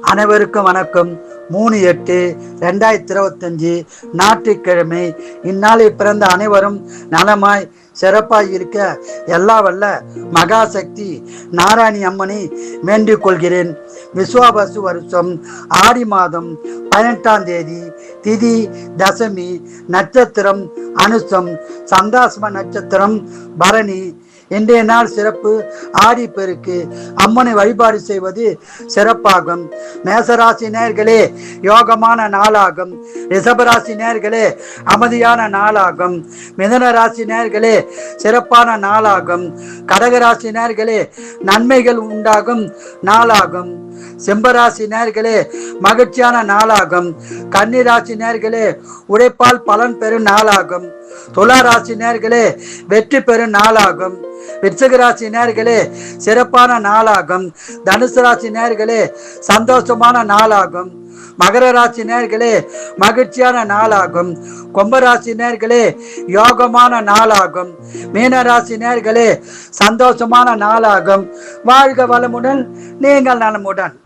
அனைவருக்கும் வணக்கம். மூணு எட்டு ரெண்டாயிரத்தி இருபத்தஞ்சி ஞாயிற்றுக்கிழமை. இந்நாளில் பிறந்த அனைவரும் நலமாய் சிறப்பாய் இருக்க எல்லா வல்ல மகாசக்தி நாராயணி அம்மனை வேண்டிக் கொள்கிறேன். விஸ்வாபசு வருஷம் ஆடி மாதம் பதினெட்டாம் தேதி திதி தசமி நட்சத்திரம் அனுசம் சந்தாசம நட்சத்திரம் பரணி இன்றைய நாள் சிறப்பு. ஆடி பெருக்கு. அம்மனை வழிபாடு செய்வது சிறப்பாகும். மேசராசி நேர்களே யோகமான நாளாகும். ரிஷபராசி நேர்களே அமைதியான நாளாகும். மிதன ராசி நேர்களே சிறப்பான நாளாகும். கடகராசி நேர்களே நன்மைகள் உண்டாகும் நாளாகும். சிம்பராசி நேர்களே மகிழ்ச்சியான நாளாகும். கன்னிராசி நேர்களே உழைப்பால் பலன் பெறும் நாளாகும். துலா ராசி நேர்களே வெற்றி பெறும் நாளாகும். விருச்சகராசி நேர்களே சிறப்பான நாளாகும். தனுசு ராசி நேர்களே சந்தோஷமான நாளாகும். மகர ராசி நேர்களே மகிழ்ச்சியான நாளாகும். கும்பராசி நேர்களே யோகமான நாளாகும். மீனராசி நேர்களே சந்தோஷமான நாளாகும். வாழ்க வளமுடன் நீங்கள் நலமுடன்.